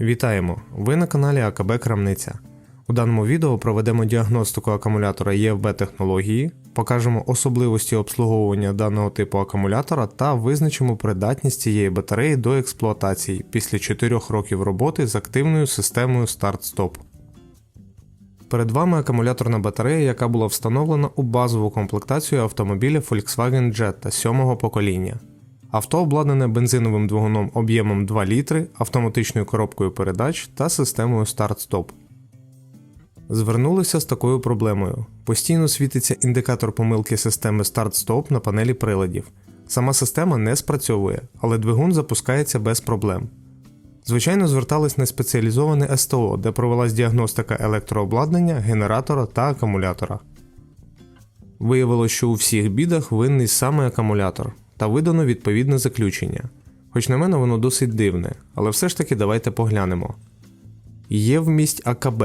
Вітаємо! Ви на каналі АКБ Крамниця. У даному відео проведемо діагностику акумулятора ЄФБ технології, покажемо особливості обслуговування даного типу акумулятора та визначимо придатність цієї батареї до експлуатації після 4 років роботи з активною системою старт-стоп. Перед вами акумуляторна батарея, яка була встановлена у базову комплектацію автомобіля Volkswagen Jetta 7-го покоління. Авто обладнане бензиновим двигуном об'ємом 2 літри, автоматичною коробкою передач та системою старт-стоп. Звернулися з такою проблемою. Постійно світиться індикатор помилки системи старт-стоп на панелі приладів. Сама система не спрацьовує, але двигун запускається без проблем. Звичайно, звертались на спеціалізоване СТО, де провелась діагностика електрообладнання, генератора та акумулятора. Виявилось, що у всіх бідах винний саме акумулятор, та видано відповідне заключення. Хоч на мене воно досить дивне, але все ж таки давайте поглянемо. Євмість АКБ.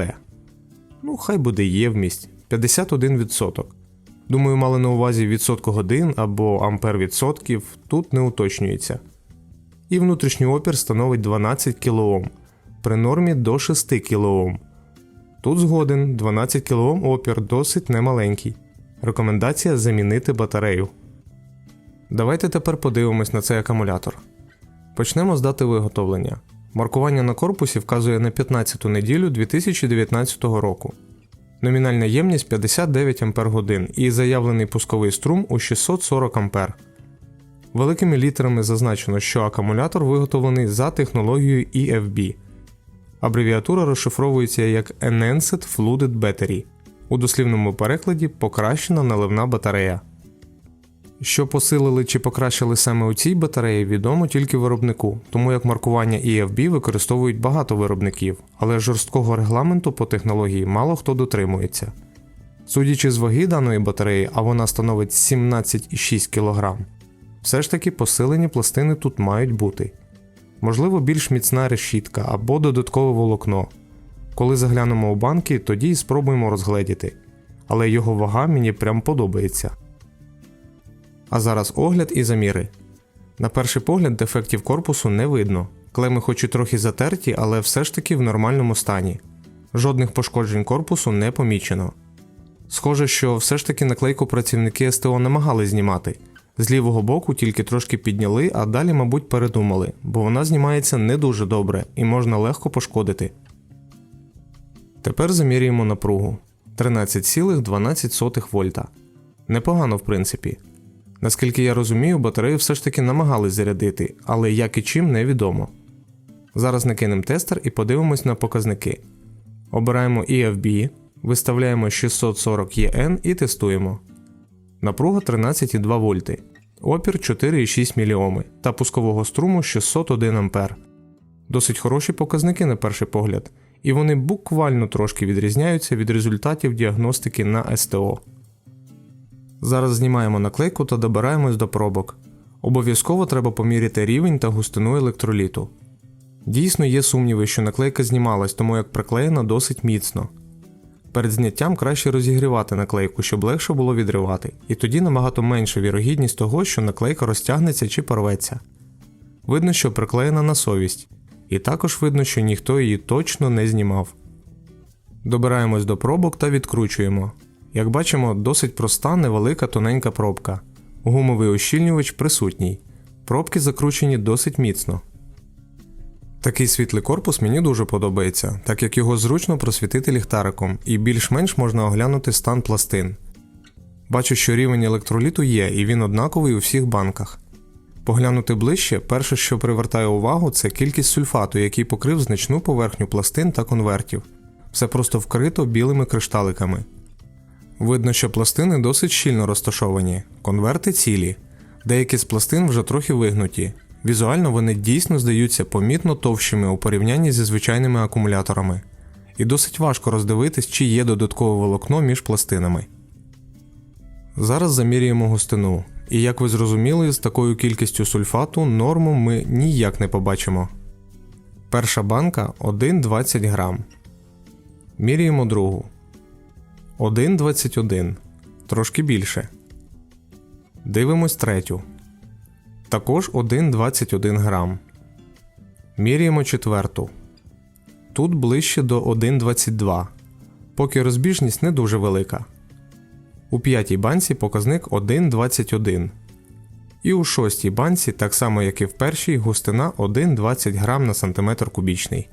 Ну, хай буде євмість 51%. Думаю, мали на увазі відсотку годин або ампер відсотків, тут не уточнюється. І внутрішній опір становить 12 кОм, при нормі до 6 кОм. Тут згоден 12 кОм опір досить немаленький. Рекомендація замінити батарею. Давайте тепер подивимось на цей акумулятор. Почнемо з дати виготовлення. Маркування на корпусі вказує на 15 неділю 2019 року. Номінальна ємність 59 Ах і заявлений пусковий струм у 640 А. Великими літерами зазначено, що акумулятор виготовлений за технологією EFB. Абревіатура розшифровується як Enhanced Flooded Battery. У дослівному перекладі покращена наливна батарея. Що посилили чи покращили саме у цій батареї, відомо тільки виробнику, тому як маркування EFB використовують багато виробників, але жорсткого регламенту по технології мало хто дотримується. Судячи з ваги даної батареї, а вона становить 17,6 кг, все ж таки посилені пластини тут мають бути. Можливо, більш міцна решітка або додаткове волокно. Коли заглянемо у банки, тоді і спробуємо розгледіти. Але його вага мені прям подобається. А зараз огляд і заміри. На перший погляд дефектів корпусу не видно. Клеми хоч і трохи затерті, але все ж таки в нормальному стані. Жодних пошкоджень корпусу не помічено. Схоже, що все ж таки наклейку працівники СТО намагались знімати. З лівого боку тільки трошки підняли, а далі, мабуть, передумали, бо вона знімається не дуже добре і можна легко пошкодити. Тепер замірюємо напругу 13,12 вольта. Непогано, в принципі. Наскільки я розумію, батарею все ж таки намагались зарядити, але як і чим невідомо. Зараз накинемо тестер і подивимось на показники. Обираємо EFB, виставляємо 640 EN і тестуємо. Напруга 13,2 вольти, опір 4,6 мОм та пускового струму 601 А. Досить хороші показники на перший погляд, і вони буквально трошки відрізняються від результатів діагностики на СТО. Зараз знімаємо наклейку та добираємось до пробок. Обов'язково треба поміряти рівень та густину електроліту. Дійсно є сумніви, що наклейка знімалась, тому як приклеєна досить міцно. Перед зняттям краще розігрівати наклейку, щоб легше було відривати, і тоді набагато менша вірогідність того, що наклейка розтягнеться чи порветься. Видно, що приклеєна на совість, і також видно, що ніхто її точно не знімав. Добираємось до пробок та відкручуємо. Як бачимо, досить проста невелика тоненька пробка. Гумовий ощільнювач присутній. Пробки закручені досить міцно. Такий світлий корпус мені дуже подобається, так як його зручно просвітити ліхтариком і більш-менш можна оглянути стан пластин. Бачу, що рівень електроліту є, і він однаковий у всіх банках. Поглянути ближче, перше, що привертає увагу, це кількість сульфату, який покрив значну поверхню пластин та конвертів. Все просто вкрито білими кришталиками. Видно, що пластини досить щільно розташовані, конверти цілі, деякі з пластин вже трохи вигнуті. Візуально вони дійсно здаються помітно товщими у порівнянні зі звичайними акумуляторами, і досить важко роздивитись, чи є додаткове волокно між пластинами. Зараз замірюємо густину, і як ви зрозуміли, з такою кількістю сульфату норму ми ніяк не побачимо. Перша банка 1,20 грам. Міряємо другу. 1,21. Трошки більше. Дивимось третю. Також 1,21 грам. Міряємо четверту. Тут ближче до 1,22, поки розбіжність не дуже велика. У п'ятій банці показник 1,21. І у шостій банці, так само як і в першій, густина 1,20 грам на сантиметр кубічний.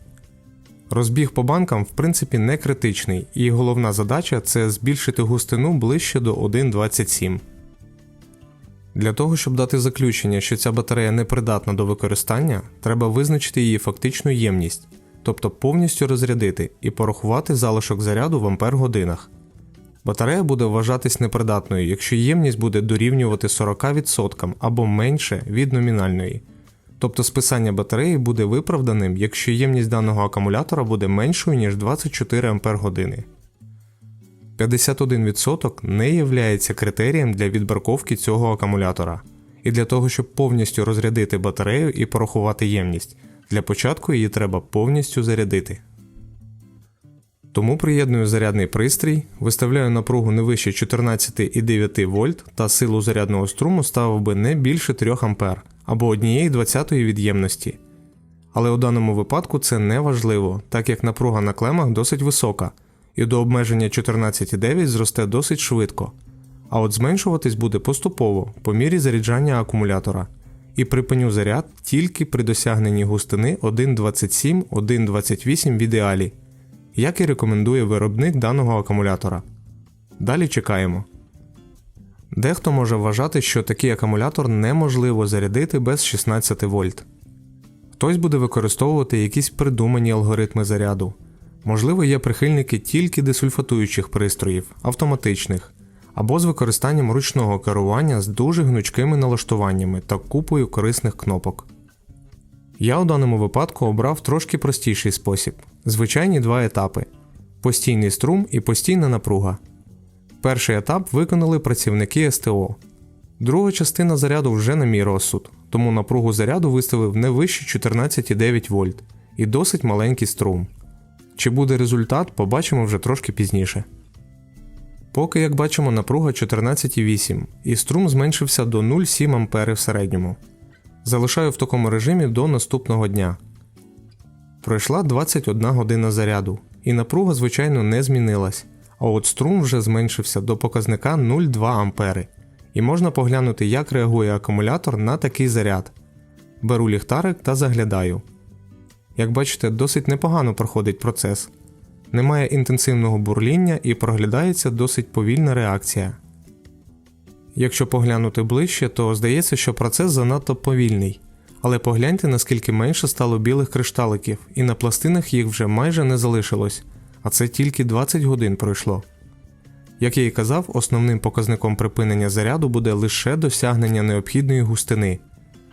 Розбіг по банкам в принципі не критичний, і головна задача це збільшити густину ближче до 1,27. Для того, щоб дати заключення, що ця батарея непридатна до використання, треба визначити її фактичну ємність, тобто повністю розрядити і порахувати залишок заряду в ампер-годинах. Батарея буде вважатись непридатною, якщо ємність буде дорівнювати 40% або менше від номінальної. Тобто списання батареї буде виправданим, якщо ємність даного акумулятора буде меншою, ніж 24 Ампер 51% не являється критерієм для відбарковки цього акумулятора. І для того, щоб повністю розрядити батарею і порахувати ємність, для початку її треба повністю зарядити. Тому приєдную зарядний пристрій, виставляю напругу не вище 14,9 вольт та силу зарядного струму ставив би не більше 3 А або 1,20 від ємності. Але у даному випадку це не важливо, так як напруга на клемах досить висока, і до обмеження 14,9 зросте досить швидко. А от зменшуватись буде поступово по мірі заряджання акумулятора. І припиню заряд тільки при досягненні густини 1,27-1,28 в ідеалі як і рекомендує виробник даного акумулятора. Далі чекаємо. Дехто може вважати, що такий акумулятор неможливо зарядити без 16 вольт. Хтось буде використовувати якісь придумані алгоритми заряду. Можливо, є прихильники тільки десульфатуючих пристроїв, автоматичних, або з використанням ручного керування з дуже гнучкими налаштуваннями та купою корисних кнопок. Я у даному випадку обрав трошки простіший спосіб звичайні два етапи: постійний струм і постійна напруга. Перший етап виконали працівники СТО. Друга частина заряду вже на мій розсуд, тому напругу заряду виставив не вище 14,9 вольт і досить маленький струм. Чи буде результат, побачимо вже трошки пізніше. Поки, як бачимо, напруга 14,8 і струм зменшився до 0,7 А в середньому. Залишаю в такому режимі до наступного дня. Пройшла 21 година заряду, і напруга, звичайно, не змінилась, а от струм вже зменшився до показника 0,2 А. І можна поглянути, як реагує акумулятор на такий заряд. Беру ліхтарик та заглядаю. Як бачите, досить непогано проходить процес. Немає інтенсивного бурління і проглядається досить повільна реакція. Якщо поглянути ближче, то здається, що процес занадто повільний. Але погляньте, наскільки менше стало білих кришталиків, і на пластинах їх вже майже не залишилось, а це тільки 20 годин пройшло. Як я і казав, основним показником припинення заряду буде лише досягнення необхідної густини,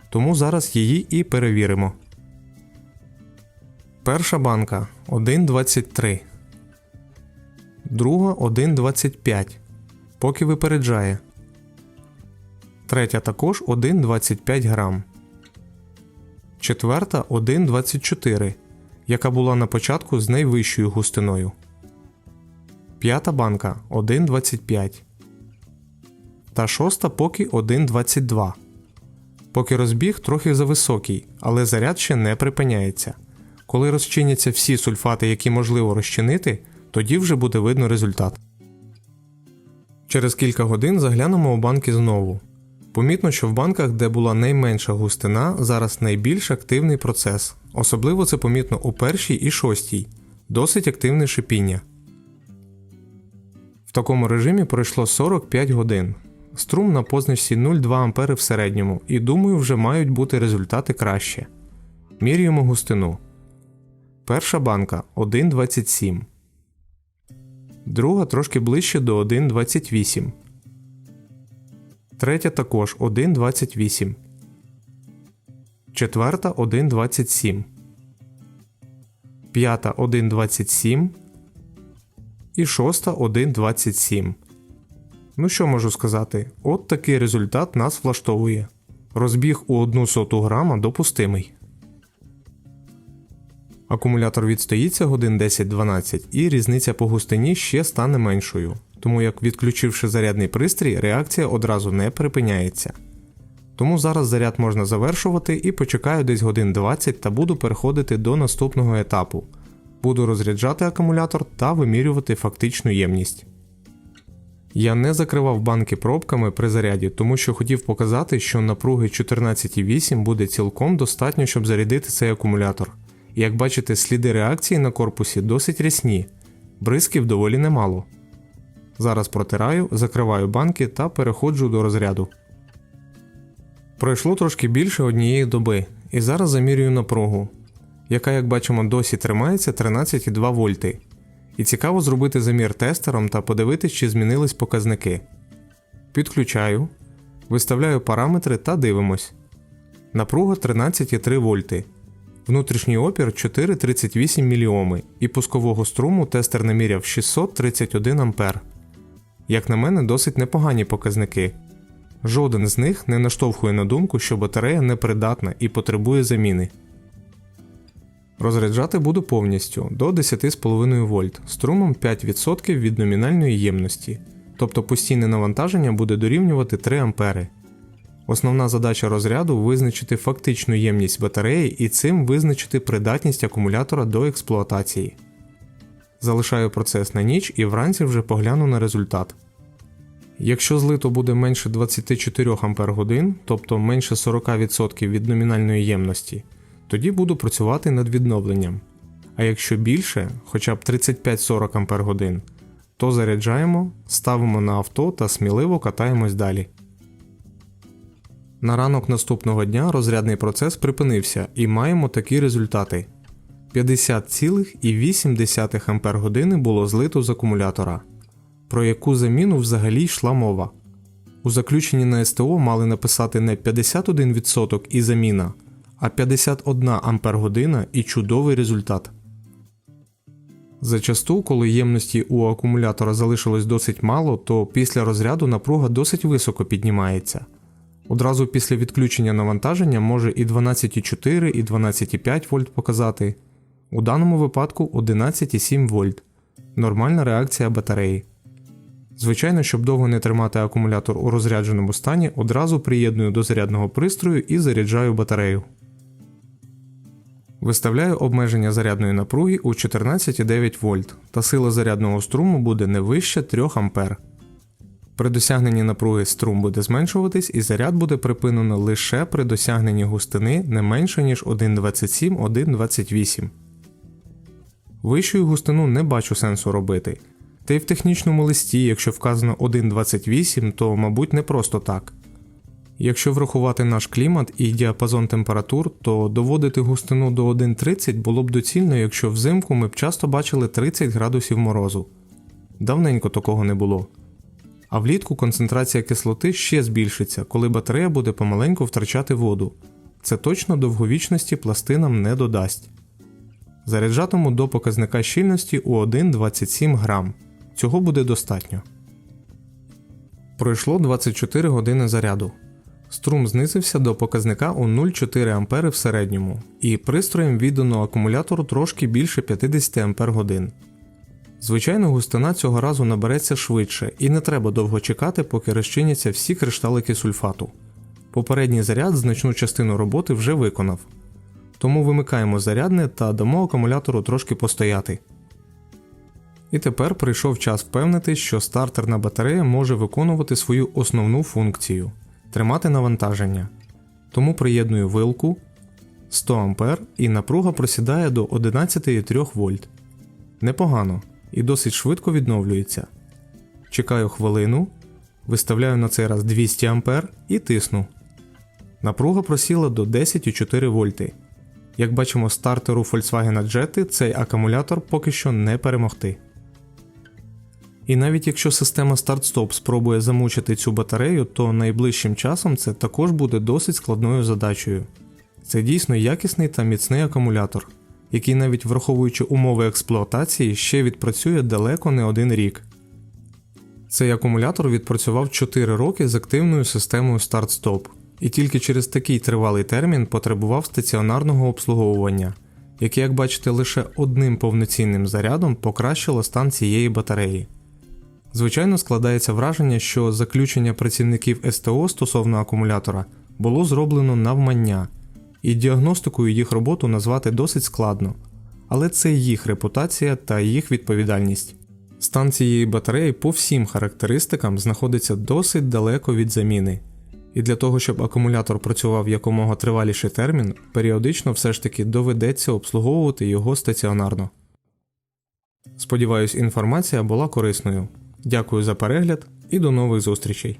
тому зараз її і перевіримо. Перша банка 1,23. Друга 1,25. Поки випереджає. Третя також 1,25 грам четверта 1,24, яка була на початку з найвищою густиною. П'ята банка 1,25. Та шоста поки 1,22. Поки розбіг трохи зависокий, але заряд ще не припиняється. Коли розчиняться всі сульфати, які можливо розчинити, тоді вже буде видно результат. Через кілька годин заглянемо у банки знову. Помітно, що в банках, де була найменша густина, зараз найбільш активний процес. Особливо це помітно у першій і шостій, досить активне шипіння. В такому режимі пройшло 45 годин. Струм на позначці 0,2 А в середньому, і думаю, вже мають бути результати краще. Міряємо густину. Перша банка 1,27. Друга трошки ближче до 1,28. Третя також 1,28. Четверта 1,27. П'ята 1,27. І шоста 1,27. Ну що можу сказати? От такий результат нас влаштовує. Розбіг у 1 соту грама допустимий. Акумулятор відстоїться годин 10-12 і різниця по густині ще стане меншою тому як відключивши зарядний пристрій, реакція одразу не припиняється. Тому зараз заряд можна завершувати і почекаю десь годин 20 та буду переходити до наступного етапу Буду розряджати акумулятор та вимірювати фактичну ємність. Я не закривав банки пробками при заряді, тому що хотів показати, що напруги 14,8 буде цілком достатньо, щоб зарядити цей акумулятор. Як бачите, сліди реакції на корпусі досить рясні, бризків доволі немало. Зараз протираю, закриваю банки та переходжу до розряду. Пройшло трошки більше однієї доби, і зараз замірюю напругу, яка, як бачимо, досі тримається 13,2 вольти. І цікаво зробити замір тестером та подивитись, чи змінились показники. Підключаю, виставляю параметри та дивимось. Напруга 13,3 вольти. Внутрішній опір 4,38 мільйоми і пускового струму тестер наміряв 631 ампер. Як на мене, досить непогані показники. Жоден з них не наштовхує на думку, що батарея непридатна і потребує заміни. Розряджати буду повністю до 10,5 вольт струмом 5% від номінальної ємності, тобто постійне навантаження буде дорівнювати 3 ампери. Основна задача розряду визначити фактичну ємність батареї і цим визначити придатність акумулятора до експлуатації. Залишаю процес на ніч і вранці вже погляну на результат. Якщо злито буде менше 24 Ах, тобто менше 40% від номінальної ємності, тоді буду працювати над відновленням. А якщо більше, хоча б 35-40 Ах, то заряджаємо, ставимо на авто та сміливо катаємось далі. На ранок наступного дня розрядний процес припинився і маємо такі результати: 50,8 Ах було злито з акумулятора. Про яку заміну взагалі йшла мова. У заключенні на СТО мали написати не 51% і заміна, а 51 Ампер-година і чудовий результат. Зачасту, коли ємності у акумулятора залишилось досить мало, то після розряду напруга досить високо піднімається. Одразу після відключення навантаження може і 12,4, і 12,5 вольт показати. У даному випадку 11,7 вольт. Нормальна реакція батареї. Звичайно, щоб довго не тримати акумулятор у розрядженому стані, одразу приєдную до зарядного пристрою і заряджаю батарею. Виставляю обмеження зарядної напруги у 14,9 вольт, та сила зарядного струму буде не вище 3 А. При досягненні напруги струм буде зменшуватись і заряд буде припинено лише при досягненні густини не менше ніж 1,27-1,28. Вищою густину не бачу сенсу робити. Та й в технічному листі, якщо вказано 1,28, то, мабуть, не просто так. Якщо врахувати наш клімат і діапазон температур, то доводити густину до 1,30 було б доцільно, якщо взимку ми б часто бачили 30 градусів морозу. Давненько такого не було. А влітку концентрація кислоти ще збільшиться, коли батарея буде помаленьку втрачати воду. Це точно довговічності пластинам не додасть. Заряджатиму до показника щільності у 1,27 грам. Цього буде достатньо. Пройшло 24 години заряду. Струм знизився до показника у 0,4 А в середньому, і пристроєм віддано акумулятору трошки більше 50 Ах. Звичайно, густина цього разу набереться швидше і не треба довго чекати, поки розчиняться всі кришталики сульфату. Попередній заряд значну частину роботи вже виконав. Тому вимикаємо зарядне та дамо акумулятору трошки постояти. І тепер прийшов час впевнитись, що стартерна батарея може виконувати свою основну функцію тримати навантаження. Тому приєдную вилку 100 А і напруга просідає до 11,3 вольт. Непогано і досить швидко відновлюється. Чекаю хвилину, виставляю на цей раз 200 А і тисну. Напруга просіла до 10,4 вольти. Як бачимо, стартеру Volkswagen Jetta цей акумулятор поки що не перемогти. І навіть якщо система старт-стоп спробує замучити цю батарею, то найближчим часом це також буде досить складною задачею. Це дійсно якісний та міцний акумулятор, який, навіть враховуючи умови експлуатації, ще відпрацює далеко не один рік. Цей акумулятор відпрацював 4 роки з активною системою старт-стоп, і тільки через такий тривалий термін потребував стаціонарного обслуговування, яке, як бачите, лише одним повноцінним зарядом покращило стан цієї батареї. Звичайно, складається враження, що заключення працівників СТО стосовно акумулятора було зроблено навмання, і діагностикою їх роботу назвати досить складно, але це їх репутація та їх відповідальність. Стан цієї батареї по всім характеристикам знаходиться досить далеко від заміни. І для того, щоб акумулятор працював якомога триваліший термін, періодично все ж таки доведеться обслуговувати його стаціонарно. Сподіваюсь, інформація була корисною. Дякую за перегляд і до нових зустрічей!